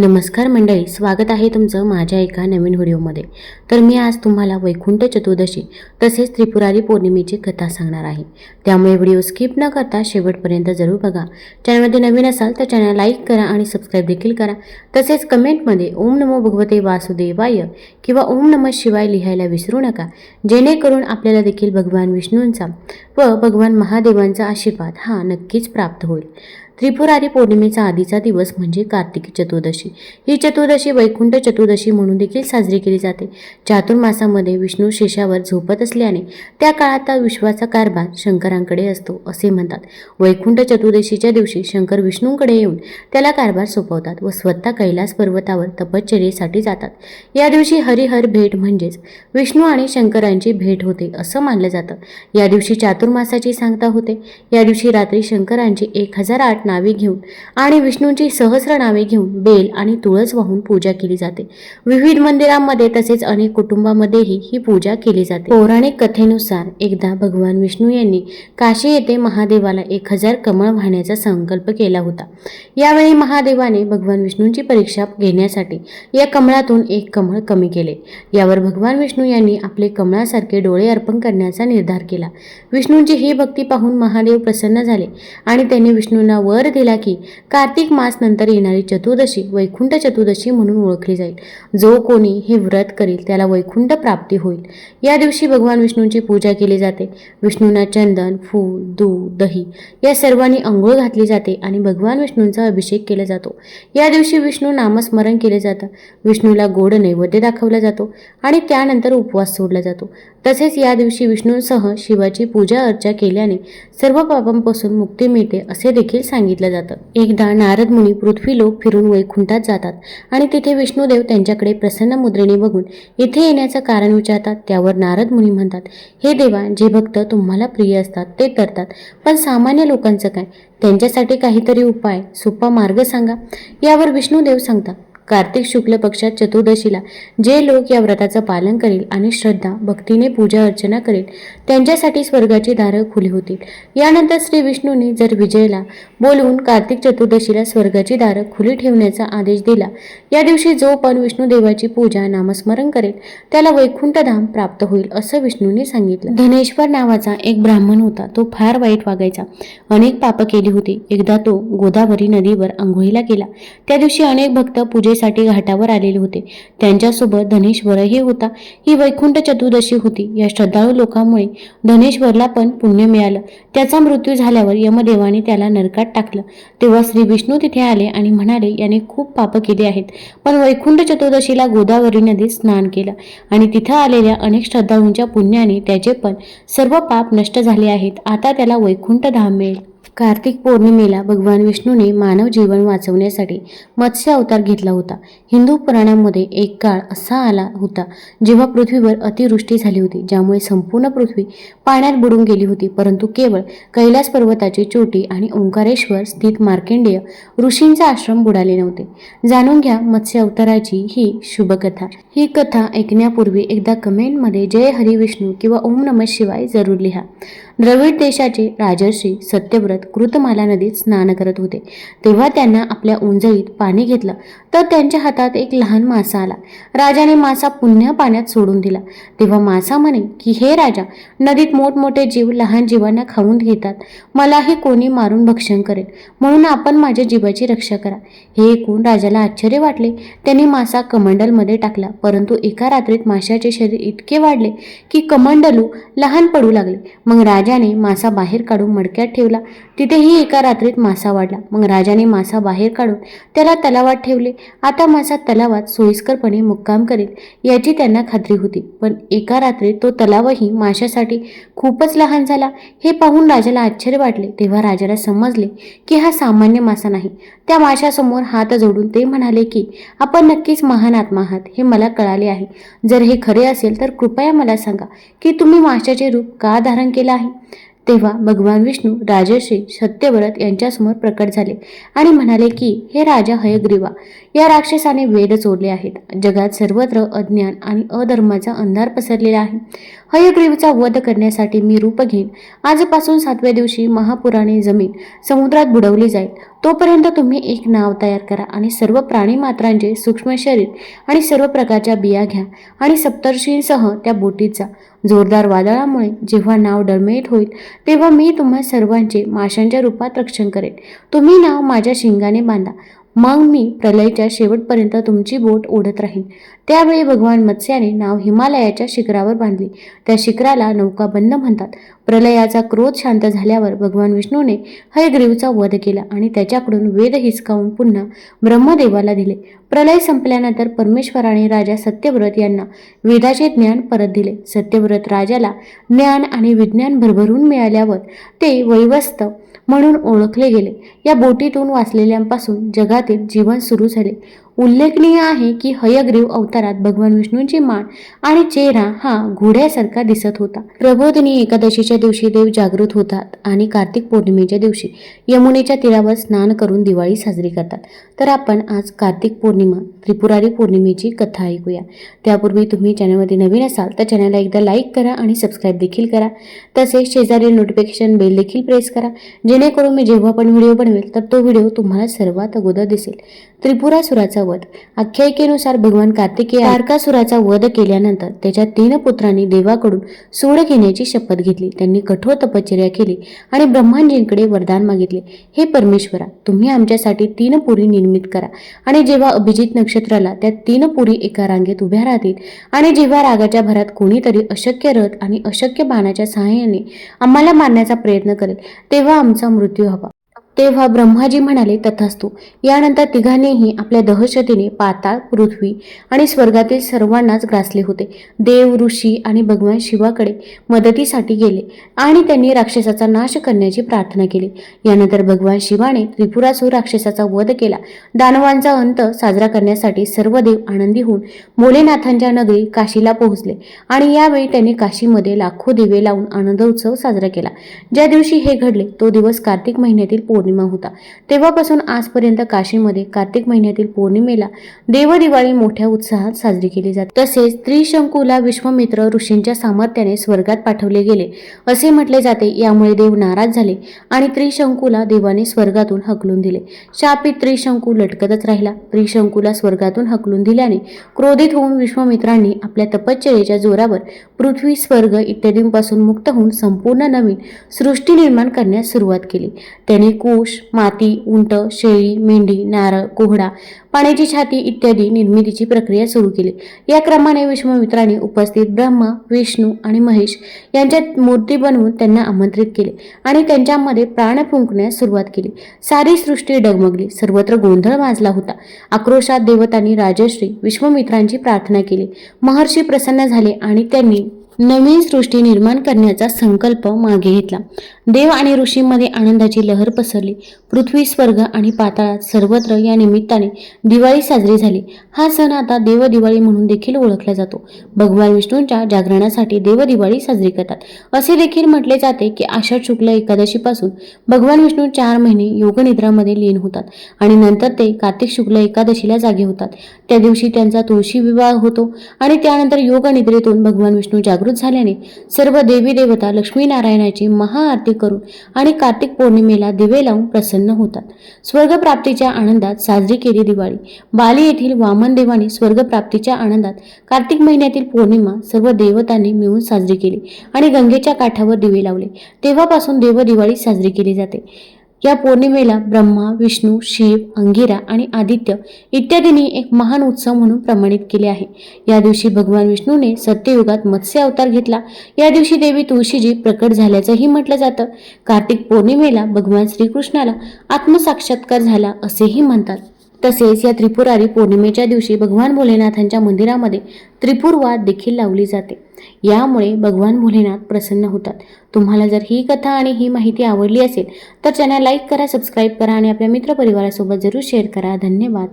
नमस्कार मंडळी स्वागत आहे तुमचं माझ्या एका नवीन व्हिडिओमध्ये. तर मी आज तुम्हाला वैकुंठ चतुर्दशी तसेच त्रिपुरारी पौर्णिमेची कथा सांगणार आहे. त्यामुळे व्हिडिओ स्किप न करता शेवटपर्यंत जरूर बघा. चॅनलमध्ये नवीन असाल तर चॅनल लाईक करा आणि सबस्क्राईब देखील करा. तसेच कमेंटमध्ये ओम नमो भगवते वासुदेवाय किंवा ओम नमः शिवाय लिहायला विसरू नका. जेणेकरून आपल्याला देखील भगवान विष्णूंचा व भगवान महादेवांचा आशीर्वाद हा नक्कीच प्राप्त होईल. त्रिपुरारी पौर्णिमेचा आधीचा दिवस म्हणजे कार्तिकी चतुर्दशी. ही चतुर्दशी वैकुंठ चतुर्दशी म्हणून देखील साजरी केली जाते. चातुर्मासामध्ये विष्णू शेषावर झोपत असल्याने त्या काळात विश्वाचा कारभार शंकरांकडे असतो असे म्हणतात. वैकुंठ चतुर्दशीच्या दिवशी शंकर विष्णूंकडे येऊन त्याला कारभार सोपवतात व स्वतः कैलास पर्वतावर तपश्चर्येसाठी जातात. या दिवशी हरिहर भेट म्हणजेच विष्णू आणि शंकरांची भेट होते असं मानलं जातं. या दिवशी चातुर्मासाची सांगता होते. या दिवशी रात्री शंकरांची एक हजार आठ नावे घेऊन आणि विष्णूंची सहस्र नावे घेऊन बेल आणि तुळस वाहून पूजा केली जाते. विविध मंदिरांमध्ये तसेच अनेक कुटुंबामध्येही ही पूजा केली जाते. पौराणिक कथेनुसार एकदा भगवान विष्णू यांनी काशी येथे महादेवाला एक हजार कमळ वाहण्याचा संकल्प केला होता. यावेळी महादेवाने भगवान विष्णूंची परीक्षा घेण्यासाठी या कमळातून एक कमळ कमी केले. यावर भगवान विष्णू यांनी आपले कमळासारखे डोळे अर्पण करण्याचा निर्धार केला. विष्णूंची ही भक्ती पाहून महादेव प्रसन्न झाले आणि त्यांनी विष्णूंना वर दिला की कार्तिक मास नंतर येणारी चतुर्दशी वैकुंठ चतुर्दशी म्हणून ओळखली जाईल. जो कोणी हे व्रत करेल त्याला वैकुंठ प्राप्ती होईल. या दिवशी भगवान विष्णूंची पूजा केली जाते. विष्णूंना चंदन फूल दूध दही या सर्वांनी अंघोळ घातली जाते आणि भगवान विष्णूंचा अभिषेक केला जातो. या दिवशी विष्णू नामस्मरण केले जातं विष्णूला गोड नैवेद्य दाखवला जातो आणि त्यानंतर उपवास सोडला जातो. तसेच या दिवशी विष्णूंसह शिवाची पूजा अर्चा केल्याने सर्व पापांपासून मुक्ती मिळते असे देखील सांगितले सांगितलं जातं. एकदा नारद मुनी पृथ्वी लोक फिरून वैकुंठात जातात आणि तिथे विष्णुदेव त्यांच्याकडे प्रसन्न मुद्रेने बघून इथे येण्याचं कारण विचारतात त्यावर नारद मुनी म्हणतात हे देवा जे भक्त तुम्हाला प्रिय असतात ते करतात पण सामान्य लोकांचं काय? त्यांच्यासाठी काहीतरी उपाय सोपा मार्ग सांगा. यावर विष्णुदेव सांगतात कार्तिक शुक्ल पक्षात चतुर्दशीला जे लोक या व्रताचं पालन करेल आणि श्रद्धा भक्तीने पूजा अर्चना करेल त्यांच्यासाठी स्वर्गाची दारं खुली होतील. यानंतर श्री विष्णूंनी जर विजयला बोलवून कार्तिक चतुर्दशीला स्वर्गाची दारं खुली ठेवण्याचा आदेश दिला या दिवशी जो पण विष्णुदेवाची पूजा नामस्मरण करेल त्याला वैकुंठधाम प्राप्त होईल असं विष्णूंनी सांगितलं. धनेश्वर नावाचा एक ब्राह्मण होता तो फार वाईट वागायचा. अनेक पापं केली होती. एकदा तो गोदावरी नदीवर आंघोळीला गेला. त्या दिवशी अनेक भक्त पूजे पूजेसाठी घाटावर आलेले होते. त्यांच्यासोबत धनेश्वरही होता. ही वैकुंठ चतुर्दशी होती. या श्रद्धाळू लोकांमुळे धनेश्वरला पण पुण्य मिळालं. त्याचा मृत्यू झाल्यावर यमदेवाने त्याला नरकात टाकलं. तेव्हा श्री विष्णू तिथे आले आणि म्हणाले याने खूप पाप केले आहेत. पण वैकुंठ चतुर्दशीला गोदावरी नदीत स्नान केलं आणि तिथं आलेल्या अनेक श्रद्धाळूंच्या पुण्याने त्याचे पण सर्व पाप नष्ट झाले आहेत. आता त्याला वैकुंठ धाम मिळेल. कार्तिक पौर्णिमेला भगवान विष्णूने मानव जीवन वाचवण्यासाठी मत्स्य अवतार घेतला होता. हिंदू पुराणांमध्ये एक काळ असा आला होता जेव्हा पृथ्वीवर अतिवृष्टी झाली होती ज्यामुळे संपूर्ण पृथ्वी पाण्यात बुडून गेली होती. परंतु केवळ कैलास पर्वताची चोटी आणि ओंकारेश्वर स्थित मार्केंडेय ऋषींचा आश्रम बुडाले नव्हते. जाणून घ्या मत्स्य अवताराची ही शुभकथा. ही कथा ऐकण्यापूर्वी एकदा कमेंटमध्ये जय हरी विष्णू किंवा ओम नमः शिवाय जरूर लिहा. द्रविड देशाचे राजर्षी सत्यव्रत कृतमाला नदीत स्नान करत होते. तेव्हा त्यांना आपल्या उंजळीत पाणी घेतलं. तर त्यांच्या हातात एक लहान मासा आला. राजाने मासा पुन्हा पाण्यात सोडून दिला. तेव्हा मासा म्हणे की हे राजा नदीत मोठमोठे जीव लहान जीवांना खाऊन घेतात. मलाही कोणी मारून भक्षण करेल. म्हणून आपण माझ्या जीवाची रक्षा करा. हे ऐकून राजाला आश्चर्य वाटले. त्यांनी मासा कमंडलमध्ये टाकला. परंतु एका रात्रीत माशाचे शरीर इतके वाढले की कमंडलू लहान पडू लागले. मग राजाने मासा बाहेर काढून मडक्यात ठेवला. तिथेही एका रात्रीत मासा वाढला. मग राजाने मासा बाहेर काढून त्याला तलावात ठेवले. आता मासा तलावात सोयीस्करपणे मुक्काम करेल याची त्यांना खात्री होती. पण एका रात्री तो तलावही माशासाठी खूपच लहान झाला. हे पाहून राजाला आश्चर्य वाटले. तेव्हा राजाला समजले की हा सामान्य मासा नाही. त्या माशासमोर हात जोडून ते म्हणाले की आपण नक्कीच महान आत्मा आहात. हे मला कळाले आहे. जर हे खरे असेल तर कृपया मला सांगा की तुम्ही माशाचे रूप का धारण केलं आहे? तेव्हा भगवान विष्णू राजश्री सत्यव्रत यांच्यासमोर प्रकट झाले आणि म्हणाले की हे राजा हयग्रीवा या राक्षसाने वेद चोरले आहेत. जगात सर्वत्र अज्ञान आणि अधर्माचा अंधार पसरलेला आहे. हयग्रीवचा वध करण्यासाठी मी रूप घेईन. आजपासून सातव्या दिवशी महापुराने जमीन समुद्रात बुडवली जाईल. तोपर्यंत तुम्ही एक नाव तयार करा आणि सर्व प्राणी मात्रांचे सूक्ष्म शरीर आणि सर्व प्रकारच्या बिया घ्या आणि सप्तर्षींसह त्या बोटीत जा. जोरदार वादळामुळे जेव्हा नाव डळमळीत होईल तेव्हा मी तुम्हा सर्वांचे माशांच्या रूपात रक्षण करेन. तुम्ही नाव माझ्या शिंगाने बांधा. मग मी प्रलयच्या शेवटपर्यंत तुमची बोट ओढत राहीन. त्यावेळी भगवान मत्स्याने नाव हिमालयाच्या शिखरावर बांधली. त्या शिखराला नौकाबंद म्हणतात. प्रलयाचा क्रोध शांत झाल्यावर भगवान विष्णूने हयग्रीवचा वध केला आणि त्याच्याकडून वेद हिसकावून पुन्हा ब्रह्मदेवाला दिले. प्रलय संपल्यानंतर परमेश्वराने राजा सत्यव्रत यांना वेदाचे ज्ञान परत दिले. सत्यव्रत राजाला ज्ञान आणि विज्ञान भरभरून मिळाल्यावर ते वैवस्त म्हणून ओळखले गेले. या बोटीतून वाचलेल्यांपासून जगातील जीवन सुरू झाले. उल्लेखनीय आहे की हयग्रीव अवतारात भगवान विष्णूंची मान आणि चेहरा हा घोड्यासारखा दिसत होता. प्रबोधिनी एकादशीच्या दिवशी देव जागृत होतात आणि कार्तिक पौर्णिमेच्या दिवशी यमुनेच्या तीरावर स्नान करून दिवाळी साजरी करतात. तर आपण आज कार्तिक पौर्णिमा त्रिपुरारी पौर्णिमेची कथा ऐकूया. त्यापूर्वी तुम्ही चॅनलमध्ये नवीन असाल तर चॅनलला एकदा लाईक करा आणि सबस्क्राईब देखील करा. तसेच शेजारील नोटिफिकेशन बेल देखील प्रेस करा. जेणेकरून मी जेव्हा पण व्हिडिओ बनवेल तर तो व्हिडिओ तुम्हाला सर्वात अगोदर दिसेल. त्रिपुरासुराचा वध आख्यायिकेनुसार भगवान कार्तिकेय तारकासुराचा वध केल्यानंतर त्याच्या तीन पुत्रांनी देवाकडून सोड घेण्याची शपथ घेतली. त्यांनी कठोर तपश्चर्या केली आणि ब्रह्मांजींकडे वरदान मागितले. हे परमेश्वरा तुम्ही आमच्यासाठी तीन पुरी निर्मित करा आणि जेव्हा अभिजित नक्षत्राला त्या तीन पुरी एका रांगेत उभ्या राहतील आणि जेव्हा रागाच्या भरात कोणीतरी अशक्य रथ आणि अशक्य बाणाच्या सहाय्याने आम्हाला मारण्याचा प्रयत्न करेल तेव्हा आमचा मृत्यू हवा. तेव्हा ब्रह्माजी म्हणाले तथास्तू यानंतर तिघांनीही आपल्या दहशतीने पाताळ पृथ्वी आणि स्वर्गातील सर्वांनाच ग्रासले होते. देव ऋषी आणि भगवान शिवाकडे मदतीसाठी गेले आणि त्यांनी राक्षसाचा नाश करण्याची प्रार्थना केली. यानंतर भगवान शिवाने त्रिपुरासूर राक्षसाचा वध केला. दानवांचा अंत साजरा करण्यासाठी सर्व देव आनंदी होऊन भोलेनाथांच्या नगरी काशीला पोहोचले आणि यावेळी त्यांनी काशीमध्ये लाखो दिवे लावून आनंद उत्सव साजरा केला. ज्या दिवशी हे घडले तो दिवस कार्तिक महिन्यातील पौर्णिमा पौर्णिमा होता. तेव्हापासून आजपर्यंत काशीमध्ये कार्तिक महिन्यातील पौर्णिमेला देवदिवाळी मोठ्या उत्साहात साजरी केली जाते. तसेच त्रिशंकूला विश्वमित्र ऋषींच्या सामर्थ्याने स्वर्गात पाठवले गेले असे म्हटले जाते. यामुळे देव नाराज झाले आणि त्रिशंकूला देवाने स्वर्गातून हकलून दिले. शापित त्रिशंकू लटकतच राहिला. त्रिशंकूला स्वर्गातून हकलून दिल्याने क्रोधित होऊन विश्वमित्रांनी आपल्या तपश्चर्येच्या जोरावर पृथ्वी स्वर्ग इत्यादींपासून मुक्त होऊन संपूर्ण नवीन सृष्टी निर्माण करण्यास सुरुवात केली. त्याने कुश माती उंट शेळी मेंढी नारळ कोहडा पाण्याची छाती इत्यादी निर्मितीची प्रक्रिया सुरू केली. या क्रमाने विश्वामित्राने उपस्थित ब्रह्मा विष्णू आणि महेश यांच्यात मूर्ती बनवून त्यांना आमंत्रित केले आणि त्यांच्यामध्ये प्राण फुंकण्यास सुरुवात केली. सारी सृष्टी डगमगली. सर्वत्र गोंधळ माजला होता. आक्रोशात देवतांनी राजश्री विश्वमित्रांची प्रार्थना केली. महर्षी प्रसन्न झाले आणि त्यांनी नवीन सृष्टी निर्माण करण्याचा संकल्प मागे घेतला. देव आणि ऋषींमध्ये आनंदाची लहर पसरली. पृथ्वी स्वर्ग आणि पाताळात सर्वत्र या निमित्ताने दिवाळी साजरी झाली. हा सण आता देवदिवाळी म्हणून देखील ओळखला जातो. भगवान विष्णूंच्या जागरणासाठी देवदिवाळी साजरी करतात. असे देखील म्हटले जाते की आषाढ शुक्ल एकादशीपासून भगवान विष्णू चार महिने योगनिद्रामध्ये लीन होतात आणि नंतर ते कार्तिक शुक्ल एकादशीला जागे होतात. त्या दिवशी त्यांचा तुळशी विवाह होतो आणि त्यानंतर योगनिद्रेतून भगवान विष्णू जागृत झाल्याने सर्व देवी देवता लक्ष्मीनारायणाची महाआरती करून आणि कार्तिक पौर्णिमेला दिवे लावून प्रसन्न होतात. स्वर्गप्राप्तीच्या आनंदात साजरी केली दिवाळी. बाली येथील वामन देवाने स्वर्गप्राप्तीच्या आनंदात कार्तिक महिन्यातील पौर्णिमा सर्व देवतांनी मिळून साजरी केली आणि गंगेच्या काठावर दिवे लावले. तेव्हापासून देवदिवाळी साजरी केली जाते. या पौर्णिमेला ब्रह्मा विष्णू शिव अंगिरा आणि आदित्य इत्यादींनी एक महान उत्सव म्हणून प्रमाणित केले आहे. या दिवशी भगवान विष्णूने सत्ययुगात मत्स्य अवतार घेतला. या दिवशी देवी तुळशीजी प्रकट झाल्याचंही म्हटलं जातं. कार्तिक पौर्णिमेला भगवान श्रीकृष्णाला आत्मसाक्षात्कार झाला असेही म्हणतात. तसेच या त्रिपुरारी पौर्णिमेच्या दिवशी भगवान भोलेनाथांच्या मंदिरामध्ये त्रिपुरवाद देखील लावली जाते. यामुळे भगवान भोलेनाथ प्रसन्न होतात. तुम्हाला जर ही कथा आणि ही माहिती आवडली असेल तर चॅनल लाईक करा सबस्क्राईब करा आणि आपल्या मित्रपरिवारासोबत जरूर शेअर करा. धन्यवाद.